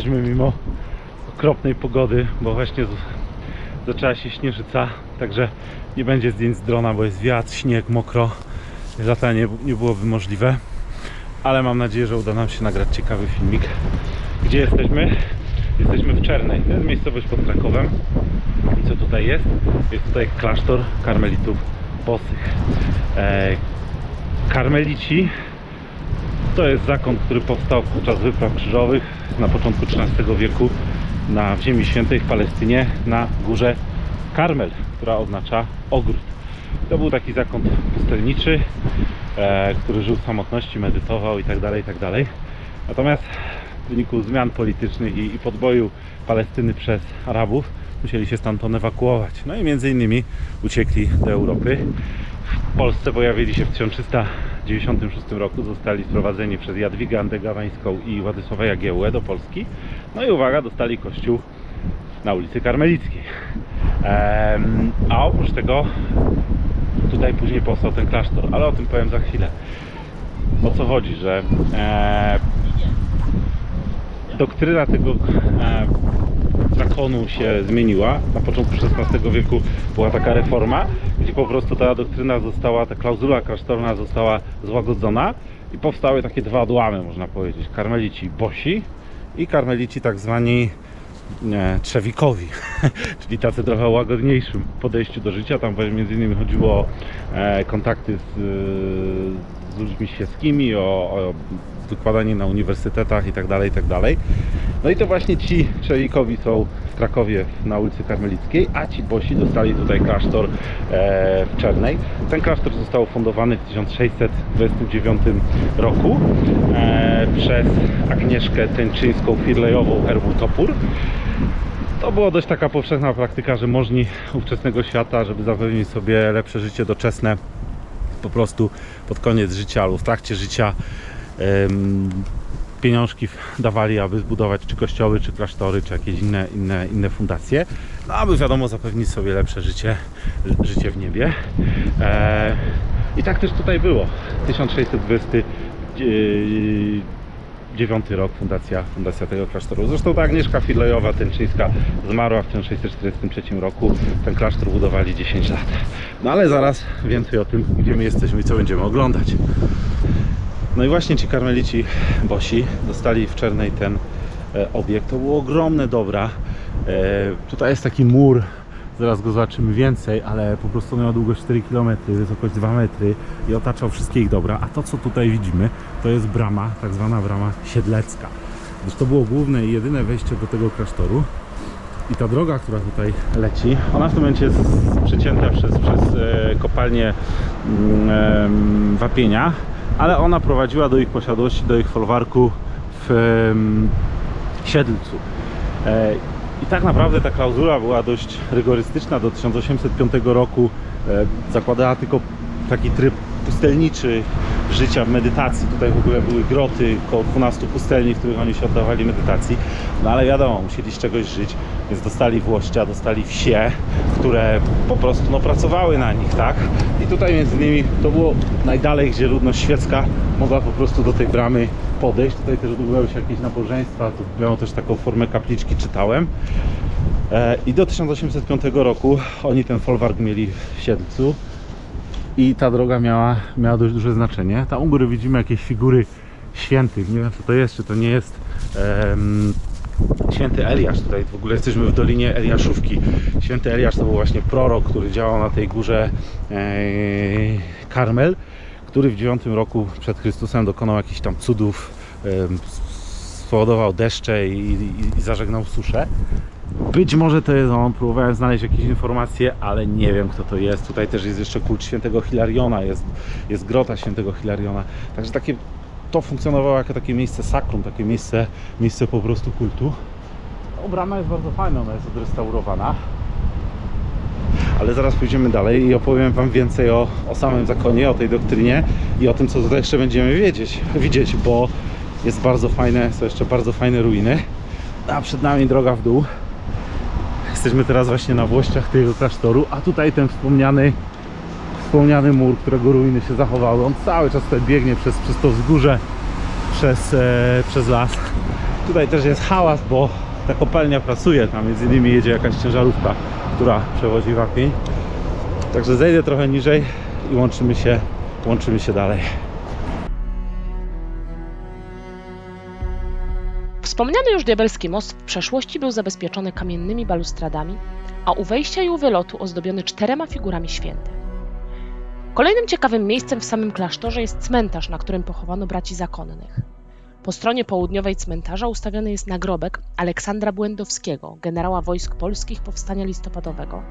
jesteśmy mimo okropnej pogody, bo właśnie zaczęła się śnieżyca, także nie będzie zdjęć z drona, bo jest wiatr, śnieg, mokro, latanie nie byłoby możliwe, ale mam nadzieję, że uda nam się nagrać ciekawy filmik. Gdzie jesteśmy? Jesteśmy w Czernej, to jest miejscowość pod Krakowem. I co tutaj jest? Jest tutaj klasztor karmelitów bosych. E, karmelici to jest zakon, który powstał podczas wypraw krzyżowych na początku XIII wieku na w Ziemi Świętej w Palestynie na górze Karmel, która oznacza ogród. To był taki zakon pustelniczy, e, który żył w samotności, medytował itd. itd. Natomiast w wyniku zmian politycznych i, i podboju Palestyny przez Arabów musieli się stamtąd ewakuować. No i między innymi uciekli do Europy. W Polsce pojawili się w 1396 roku, zostali sprowadzeni przez Jadwigę Andegawańską i Władysława Jagiełłę do Polski. No i uwaga, dostali kościół na ulicy Karmelickiej. Em, a oprócz tego tutaj później powstał ten klasztor, ale o tym powiem za chwilę. O co chodzi, że e, doktryna tego e, zakonu się zmieniła. Na początku XVI wieku była taka reforma, gdzie po prostu ta doktryna została, ta klauzula klasztorna została złagodzona i powstały takie dwa odłamy, można powiedzieć. Karmelici bosi i karmelici tak zwani nie, trzewikowi, czyli tacy trochę łagodniejszym podejściu do życia. Tam między innymi chodziło o e, kontakty z, e, z ludźmi świeckimi, o, o wykładanie na uniwersytetach i tak dalej, i tak. No i to właśnie ci trzewikowi są w Krakowie na ulicy Karmelickiej, a ci bosi dostali tutaj klasztor e, w Czernej. Ten klasztor został fundowany w 1629 roku e, przez Agnieszkę Tęczyńską Firlejową herbu Topór. To była dość taka powszechna praktyka, że możni ówczesnego świata, żeby zapewnić sobie lepsze życie doczesne, po prostu pod koniec życia albo w trakcie życia pieniążki dawali, aby zbudować czy kościoły, czy klasztory, czy jakieś inne, inne, inne fundacje, no aby wiadomo zapewnić sobie lepsze życie, ży- życie w niebie. E, I tak też tutaj było. 1629 rok fundacja, fundacja tego klasztoru. Zresztą ta Agnieszka Filejowa, Tęczyńska zmarła w 1643 roku. Ten klasztor budowali 10 lat. No ale zaraz więcej o tym, gdzie my jesteśmy i co będziemy oglądać. No i właśnie ci karmelici bosi dostali w Czernej ten e, obiekt. To było ogromne dobra. E, tutaj jest taki mur, zaraz go zobaczymy więcej, ale po prostu miał długość 4 km, wysokość 2 metry i otaczał wszystkie ich dobra. A to co tutaj widzimy, to jest brama, tak zwana brama siedlecka. Gdyż to było główne i jedyne wejście do tego klasztoru. I ta droga, która tutaj leci, ona w tym momencie jest przecięta przez, przez e, kopalnię mm, wapienia, ale ona prowadziła do ich posiadłości, do ich folwarku w em, Siedlcu. E, I tak naprawdę ta klauzula była dość rygorystyczna. Do 1805 roku e, zakładała tylko taki tryb pustelniczy życia w medytacji. Tutaj w ogóle były groty, około 12 pustelni, w których oni się oddawali medytacji. No ale wiadomo, musieli z czegoś żyć, więc dostali włościa, dostali wsie, które po prostu no, pracowały na nich, tak? I tutaj między innymi to było najdalej, gdzie ludność świecka mogła po prostu do tej bramy podejść. Tutaj też odbywały się jakieś nabożeństwa, tu miało też taką formę kapliczki, czytałem. E, I do 1805 roku oni ten folwark mieli w Siedlcu i ta droga miała, miała dość duże znaczenie. Tam u góry widzimy jakieś figury świętych. Nie wiem co to jest, czy to nie jest em, święty Eliasz. Tutaj w ogóle jesteśmy w Dolinie Eliaszówki. Święty Eliasz to był właśnie prorok, który działał na tej górze e, Karmel, który w 9 roku przed Chrystusem dokonał jakichś tam cudów, em, spowodował deszcze i, i, i zażegnał suszę. Być może to jest on, próbowałem znaleźć jakieś informacje, ale nie wiem kto to jest. Tutaj też jest jeszcze kult świętego Hilariona, jest, jest grota świętego Hilariona. Także takie, to funkcjonowało jako takie miejsce sakrum, takie miejsce, miejsce po prostu kultu. No, brama jest bardzo fajna, ona jest odrestaurowana. Ale zaraz pójdziemy dalej i opowiem Wam więcej o, o samym zakonie, o tej doktrynie i o tym, co tutaj jeszcze będziemy wiedzieć, widzieć, bo jest bardzo fajne, są jeszcze bardzo fajne ruiny. A przed nami droga w dół. Jesteśmy teraz właśnie na włościach tego klasztoru, a tutaj ten wspomniany wspomniany mur, którego ruiny się zachowały. On cały czas tutaj biegnie przez, przez to wzgórze, przez, e, przez las. Tutaj też jest hałas, bo ta kopalnia pracuje, tam między innymi jedzie jakaś ciężarówka, która przewozi wapień. Także zejdę trochę niżej i łączymy się, łączymy się dalej. Wspomniany już diabelski most w przeszłości był zabezpieczony kamiennymi balustradami, a u wejścia i u wylotu ozdobiony czterema figurami świętych. Kolejnym ciekawym miejscem w samym klasztorze jest cmentarz, na którym pochowano braci zakonnych. Po stronie południowej cmentarza ustawiony jest nagrobek Aleksandra Błędowskiego, generała wojsk polskich powstania listopadowego,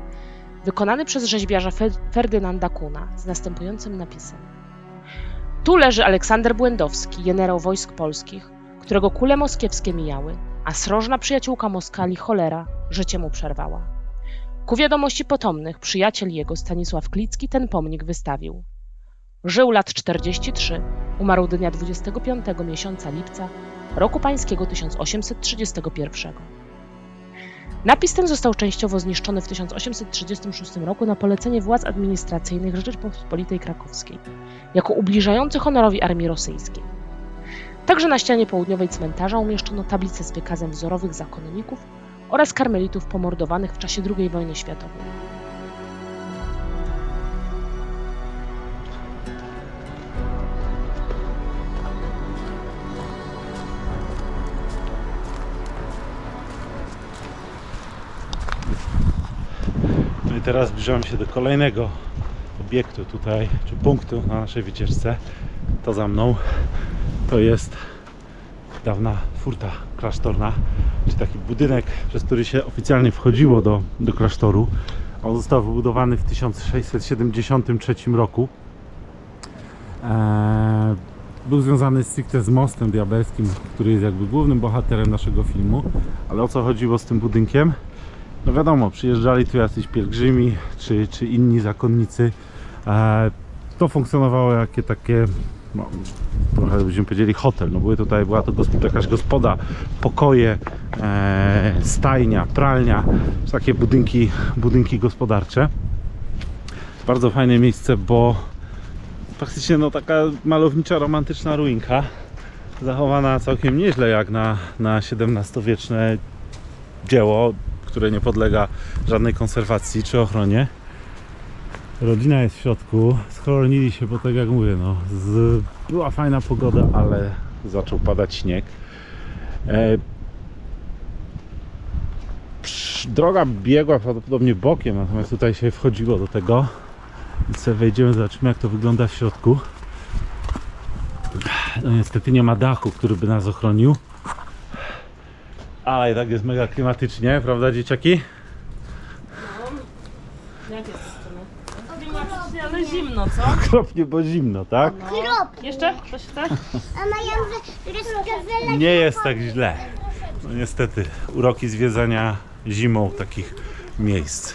wykonany przez rzeźbiarza Fe- Ferdynanda Kuna z następującym napisem. Tu leży Aleksander Błędowski, generał wojsk polskich, którego kule moskiewskie mijały, a srożna przyjaciółka Moskali, cholera, życie mu przerwała. Ku wiadomości potomnych, przyjaciel jego, Stanisław Klicki, ten pomnik wystawił. Żył lat 43, umarł dnia 25 miesiąca lipca roku pańskiego 1831. Napis ten został częściowo zniszczony w 1836 roku na polecenie władz administracyjnych Rzeczypospolitej Krakowskiej, jako ubliżający honorowi armii rosyjskiej. Także na ścianie południowej cmentarza umieszczono tablicę z wykazem wzorowych zakonników oraz karmelitów pomordowanych w czasie II wojny światowej. No i teraz zbliżamy się do kolejnego obiektu tutaj, czy punktu na naszej wycieczce. To za mną. To jest dawna furta klasztorna, czy taki budynek, przez który się oficjalnie wchodziło do, do klasztoru. On został wybudowany w 1673 roku. Eee, był związany stricte z mostem diabelskim, który jest jakby głównym bohaterem naszego filmu. Ale o co chodziło z tym budynkiem? No wiadomo, przyjeżdżali tu jacyś pielgrzymi, czy, czy inni zakonnicy. E, to funkcjonowało jakie takie, no, trochę byśmy powiedzieli hotel. No były tutaj, była to gosp- jakaś gospoda, pokoje, e, stajnia, pralnia, takie budynki, budynki gospodarcze. Bardzo fajne miejsce, bo praktycznie no, taka malownicza, romantyczna ruinka. Zachowana całkiem nieźle jak na, na XVII-wieczne dzieło, które nie podlega żadnej konserwacji czy ochronie. Rodzina jest w środku, schronili się, bo tak jak mówię, no, z... była fajna pogoda, ale zaczął padać śnieg. E... Droga biegła prawdopodobnie bokiem, natomiast tutaj się wchodziło do tego. Sobie wejdziemy, zobaczymy jak to wygląda w środku. No niestety nie ma dachu, który by nas ochronił. Ale i tak jest mega klimatycznie, prawda dzieciaki? Jak jest zimno, co? Okropnie, bo zimno, tak? Jeszcze? Ktoś chce? A rozkazane Nie jest tak źle. No niestety, uroki zwiedzania zimą takich miejsc.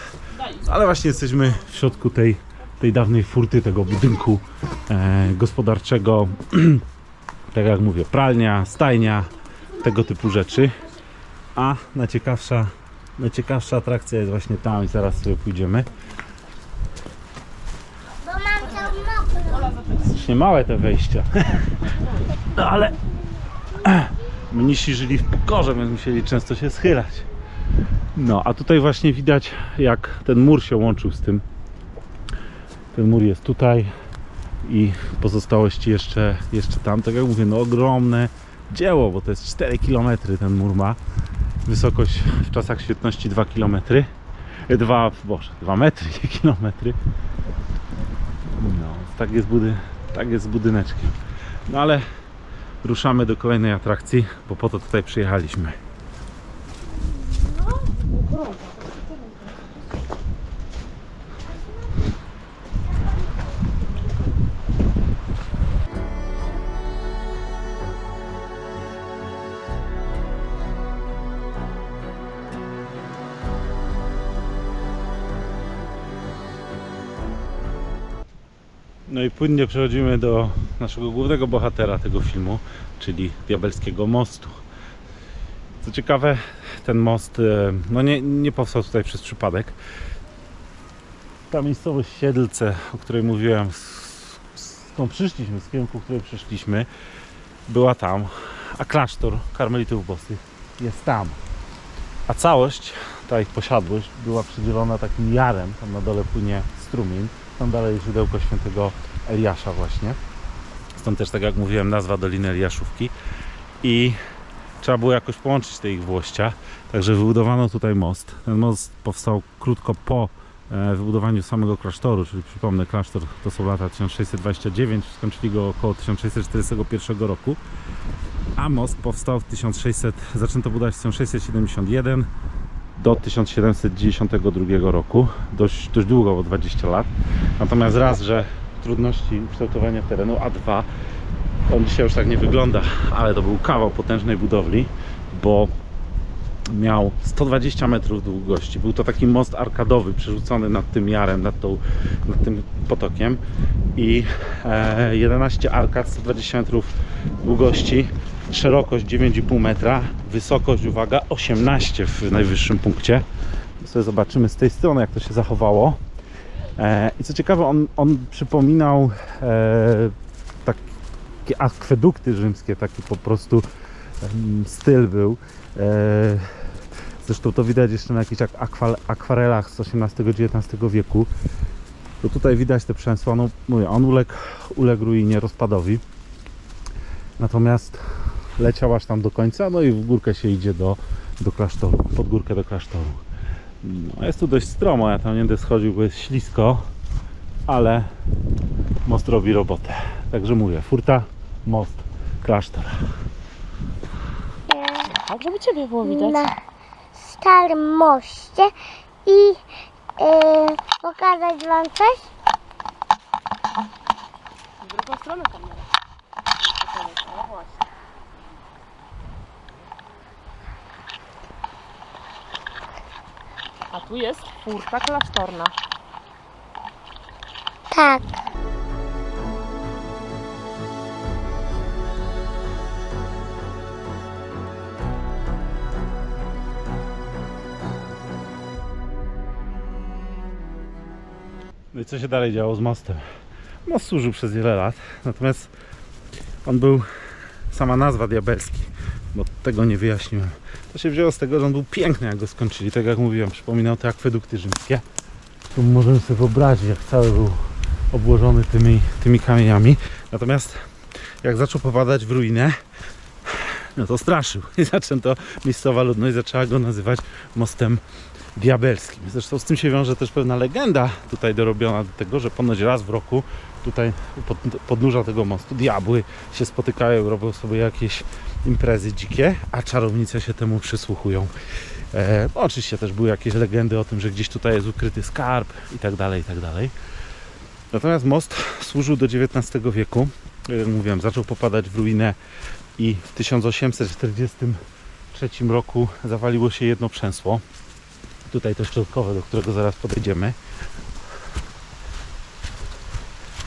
Ale właśnie jesteśmy w środku tej, tej dawnej furty, tego budynku e, gospodarczego. tak jak mówię, pralnia, stajnia, tego typu rzeczy. A najciekawsza, najciekawsza atrakcja jest właśnie tam i zaraz sobie pójdziemy. bo mam całą mokrą. Strasznie małe te wejścia. No ale mnisi żyli w pokorze, więc musieli często się schylać. No, a tutaj właśnie widać, jak ten mur się łączył z tym. Ten mur jest tutaj i pozostałości jeszcze, jeszcze tam. Tak jak mówię, no ogromne dzieło, bo to jest 4 km ten mur ma. Wysokość w czasach świetności 2 km. 2, boże, 2 metry, nie kilometry. No, tak jest, budy, tak jest z budyneczkiem. No ale ruszamy do kolejnej atrakcji, bo po to tutaj przyjechaliśmy. I płynnie przechodzimy do naszego głównego bohatera tego filmu, czyli Diabelskiego Mostu. Co ciekawe, ten most e, no nie, nie powstał tutaj przez przypadek. Ta miejscowość Siedlce, o której mówiłem, skąd przyszliśmy, z kierunku, której przyszliśmy, była tam. a klasztor karmelitów bosych jest tam. A całość, ta ich posiadłość była przydzielona takim jarem, tam na dole płynie strumień, tam dalej źródełko świętego Eliasza właśnie. Stąd też, tak jak mówiłem, nazwa Doliny Eliaszówki. I trzeba było jakoś połączyć te ich włościa, także wybudowano tutaj most. Ten most powstał krótko po e, wybudowaniu samego klasztoru, czyli przypomnę, klasztor to są lata 1629, skończyli go około 1641 roku, a most powstał w 1600, zaczęto budować w 1671 do 1792 roku, dość, dość długo, bo 20 lat. Natomiast raz, że trudności kształtowania terenu, a dwa, on dzisiaj już tak nie wygląda, ale to był kawał potężnej budowli, bo miał 120 metrów długości. Był to taki most arkadowy przerzucony nad tym jarem, nad, tą, nad tym potokiem i e, 11 arkad, 120 metrów długości, szerokość 9,5 metra, wysokość, uwaga, 18 w najwyższym punkcie. Sobie zobaczymy z tej strony, jak to się zachowało. E, I co ciekawe, on, on przypominał e, takie akwedukty rzymskie, taki po prostu styl był. E, Zresztą to widać jeszcze na jakichś akwarelach z XVIII-XIX wieku. To tutaj widać te przemysła. No, mówię, on uległ, uległ ruinie, rozpadowi. Natomiast leciał aż tam do końca, no i w górkę się idzie do, do klasztoru, pod górkę do klasztoru. No, jest tu dość stromo, ja tam nie będę schodził, bo jest ślisko, ale most robi robotę. Także mówię, furta, most, klasztor. Tak, żeby Ciebie było widać. Na starym moście i e, pokazać wam coś? W drugą stronę kamera. No właśnie. A tu jest furta klasztorna. Tak. No i co się dalej działo z mostem? Most służył przez wiele lat, natomiast on był, sama nazwa diabelski, bo tego nie wyjaśniłem. To się wzięło z tego, że on był piękny jak go skończyli, tak jak mówiłem, przypominał te akwedukty rzymskie. Tu możemy sobie wyobrazić, jak cały był obłożony tymi, tymi kamieniami. Natomiast jak zaczął popadać w ruinę, no to straszył i zaczęto, miejscowa ludność zaczęła go nazywać mostem diabelskim. Zresztą z tym się wiąże też pewna legenda tutaj dorobiona do tego, że ponoć raz w roku tutaj pod, podnóża tego mostu diabły się spotykają, robią sobie jakieś imprezy dzikie, a czarownice się temu przysłuchują. E, oczywiście też były jakieś legendy o tym, że gdzieś tutaj jest ukryty skarb i tak dalej, i tak dalej. Natomiast most służył do XIX wieku. Jak mówiłem, zaczął popadać w ruinę i w 1843 roku zawaliło się jedno przęsło tutaj to szczotkowe, do którego zaraz podejdziemy.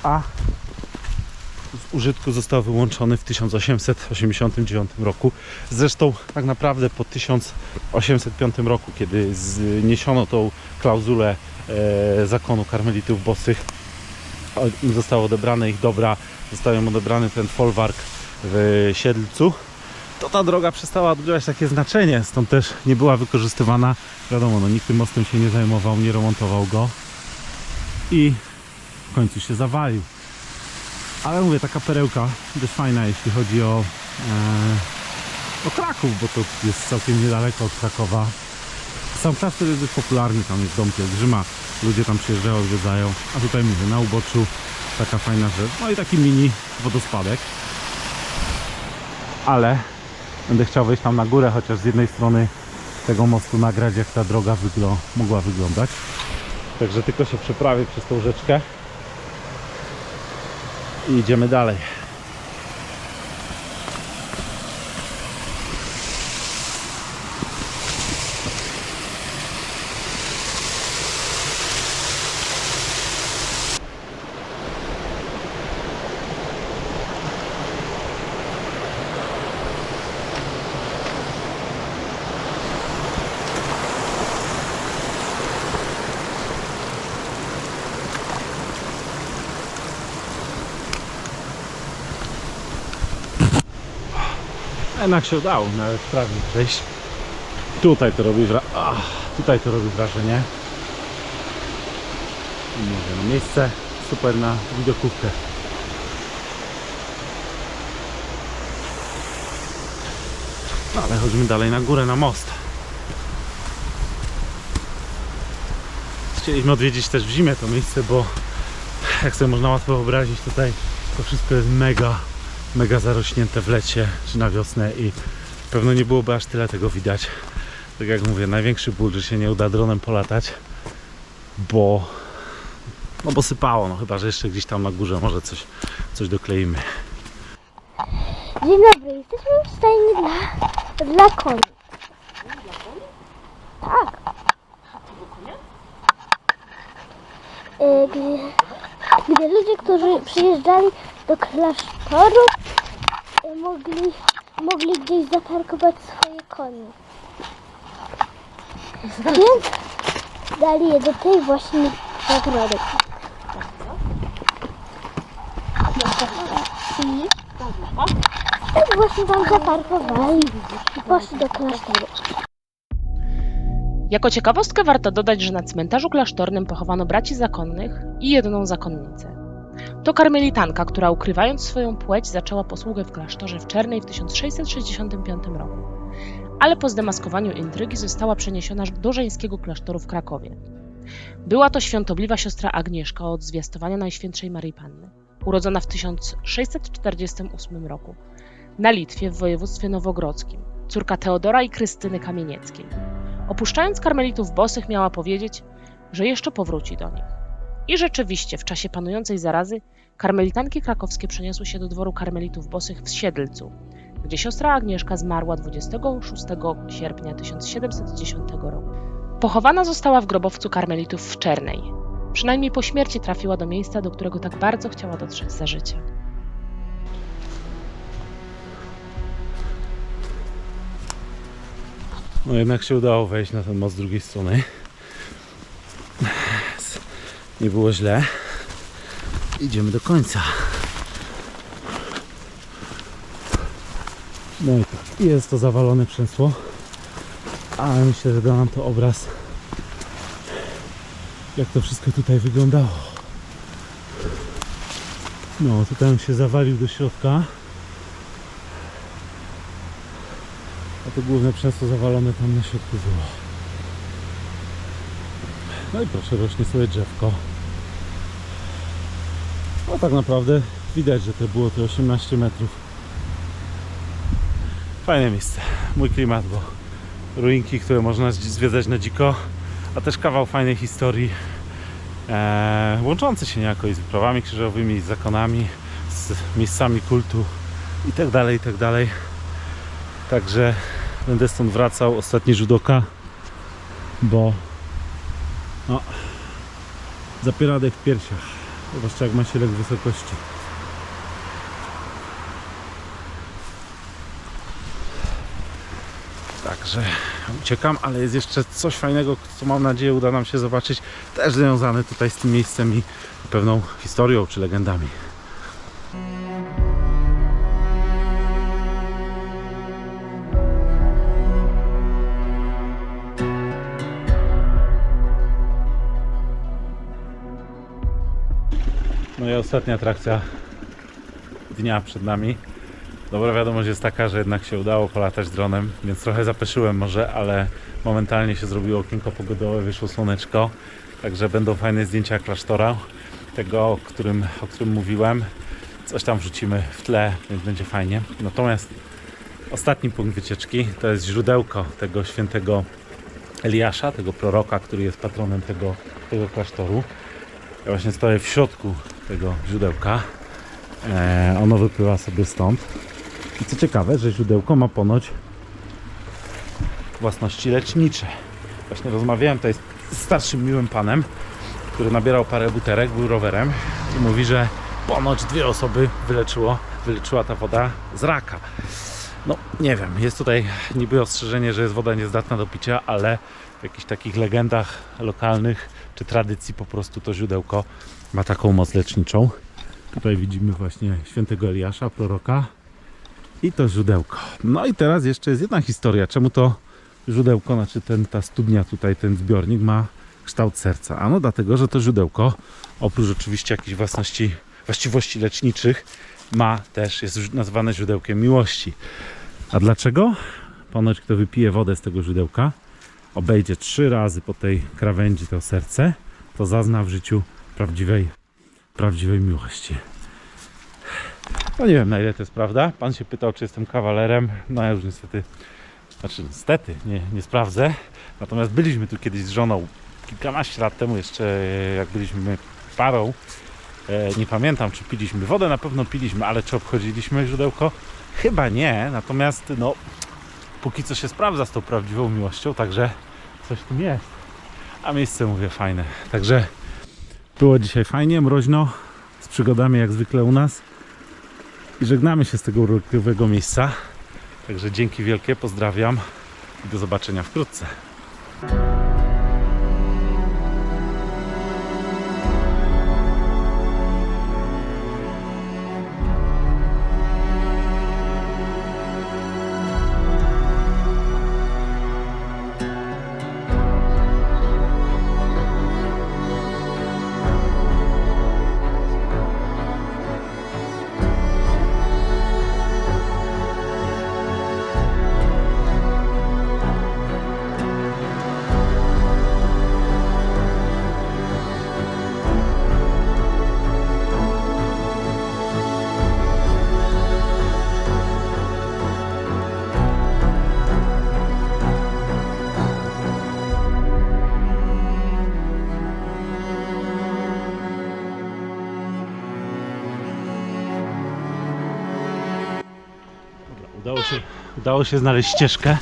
A z użytku został wyłączony w 1889 roku. Zresztą tak naprawdę po 1805 roku, kiedy zniesiono tą klauzulę e, zakonu karmelitów bosych, zostało odebrane ich dobra, został im odebrany ten folwark w Siedlcu, to ta droga przestała odgrywać takie znaczenie, stąd też nie była wykorzystywana. Wiadomo, no, nikt tym mostem się nie zajmował, nie remontował go i w końcu się zawalił. Ale mówię, taka perełka dość fajna, jeśli chodzi o, e, o Kraków, bo to jest całkiem niedaleko od Krakowa. Sam klasztor jest dość popularny, tam jest dom pielgrzyma, ludzie tam przyjeżdżają, odwiedzają, a tutaj mówię, na uboczu taka fajna rzecz. No i taki mini wodospadek. Ale Będę chciał wejść tam na górę, chociaż z jednej strony tego mostu nagrać, jak ta droga wyglo- mogła wyglądać. Także tylko się przeprawię przez tą rzeczkę i idziemy dalej. Jednak się udało nawet prawie przejść. Tutaj to robi wra... Ach, tutaj to robi wrażenie. Mówię, miejsce super na widokówkę. No ale chodźmy dalej na górę, na most. Chcieliśmy odwiedzić też w zimie to miejsce, bo jak sobie można łatwo wyobrazić, tutaj to wszystko jest mega, mega zarośnięte w lecie czy na wiosnę i pewno nie byłoby aż tyle tego widać. Tak jak mówię, największy ból, że się nie uda dronem polatać, bo no bo sypało, no chyba, że jeszcze gdzieś tam na górze może coś, coś dokleimy. Dzień dobry, jesteśmy w stajni dla, dla koni. Tak. E, Gdzie, gdzie ludzie, którzy przyjeżdżali do klasztoru, e, mogli, mogli gdzieś zaparkować swoje konie. Więc dali je do tej właśnie zagrody. I tak właśnie tam zaparkowali i poszli do klasztoru. Jako ciekawostkę warto dodać, że na cmentarzu klasztornym pochowano braci zakonnych i jedną zakonnicę. To karmelitanka, która ukrywając swoją płeć zaczęła posługę w klasztorze w Czernej w 1665 roku. Ale po zdemaskowaniu intrygi została przeniesiona do żeńskiego klasztoru w Krakowie. Była to świątobliwa siostra Agnieszka od zwiastowania Najświętszej Maryi Panny, urodzona w 1648 roku na Litwie w województwie nowogrodzkim, córka Teodora i Krystyny Kamienieckiej. Opuszczając karmelitów bosych miała powiedzieć, że jeszcze powróci do nich. I rzeczywiście w czasie panującej zarazy karmelitanki krakowskie przeniosły się do dworu karmelitów bosych w Siedlcu, gdzie siostra Agnieszka zmarła 26 sierpnia 1710 roku. Pochowana została w grobowcu karmelitów w Czernej. Przynajmniej po śmierci trafiła do miejsca, do którego tak bardzo chciała dotrzeć za życia. No jednak się udało wejść na ten most z drugiej strony. Nie było źle. Idziemy do końca. No i tak, jest to zawalone przęsło, ale myślę, że da nam to obraz, jak to wszystko tutaj wyglądało. No, tutaj się zawalił do środka. A to główne przęsło zawalone tam na środku było. No i proszę, rośnie sobie drzewko. No tak naprawdę widać, że to było to 18 metrów. Fajne miejsce, mój klimat, bo ruinki, które można zwiedzać na dziko, a też kawał fajnej historii, e, łączący się niejako i z wyprawami krzyżowymi, i z zakonami, z miejscami kultu i tak dalej, i tak dalej. Także będę stąd wracał, ostatni rzut oka, bo no, zapieradek w piersiach, zwłaszcza jak ma się lek wysokości. Także uciekam, ale jest jeszcze coś fajnego, co mam nadzieję uda nam się zobaczyć, też związane tutaj z tym miejscem i pewną historią czy legendami. Ostatnia atrakcja dnia przed nami. Dobra wiadomość jest taka, że jednak się udało polatać dronem, więc trochę zapeszyłem może, ale momentalnie się zrobiło okienko pogodowe, wyszło słoneczko, także będą fajne zdjęcia klasztora, tego, o którym, o którym mówiłem. Coś tam wrzucimy w tle, więc będzie fajnie. Natomiast ostatni punkt wycieczki to jest źródełko tego świętego Eliasza, tego proroka, który jest patronem tego, tego klasztoru. Ja właśnie stoję w środku tego źródełka. E, ono wypływa sobie stąd. I co ciekawe, że źródełko ma ponoć własności lecznicze. Właśnie rozmawiałem tutaj z starszym miłym panem, który nabierał parę buterek, był rowerem i mówi, że ponoć dwie osoby wyleczyło, wyleczyła ta woda z raka. No nie wiem, jest tutaj niby ostrzeżenie, że jest woda niezdatna do picia, ale w jakichś takich legendach lokalnych czy tradycji po prostu to źródełko ma taką moc leczniczą. Tutaj widzimy właśnie świętego Eliasza, proroka. I to źródełko. No i teraz jeszcze jest jedna historia. Czemu to źródełko, znaczy ten, ta studnia tutaj, ten zbiornik ma kształt serca? Ano dlatego, że to źródełko, oprócz oczywiście jakichś własności, właściwości leczniczych, ma też, jest nazwane źródełkiem miłości. A dlaczego? Ponoć kto wypije wodę z tego źródełka, obejdzie trzy razy po tej krawędzi to serce, to zazna w życiu prawdziwej, prawdziwej miłości. No nie wiem na ile to jest prawda. Pan się pytał, czy jestem kawalerem. No ja już niestety, znaczy niestety, nie, nie sprawdzę. Natomiast byliśmy tu kiedyś z żoną kilkanaście lat temu jeszcze, e, jak byliśmy parą. E, Nie pamiętam, czy piliśmy wodę, na pewno piliśmy, ale czy obchodziliśmy źródełko? Chyba nie. Natomiast no, póki co się sprawdza z tą prawdziwą miłością, także coś tu jest. A miejsce mówię fajne. Także było dzisiaj fajnie, mroźno, z przygodami jak zwykle u nas. I żegnamy się z tego urokliwego miejsca. Także dzięki wielkie, pozdrawiam i do zobaczenia wkrótce. Udało się znaleźć ścieżkę.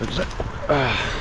Także ech,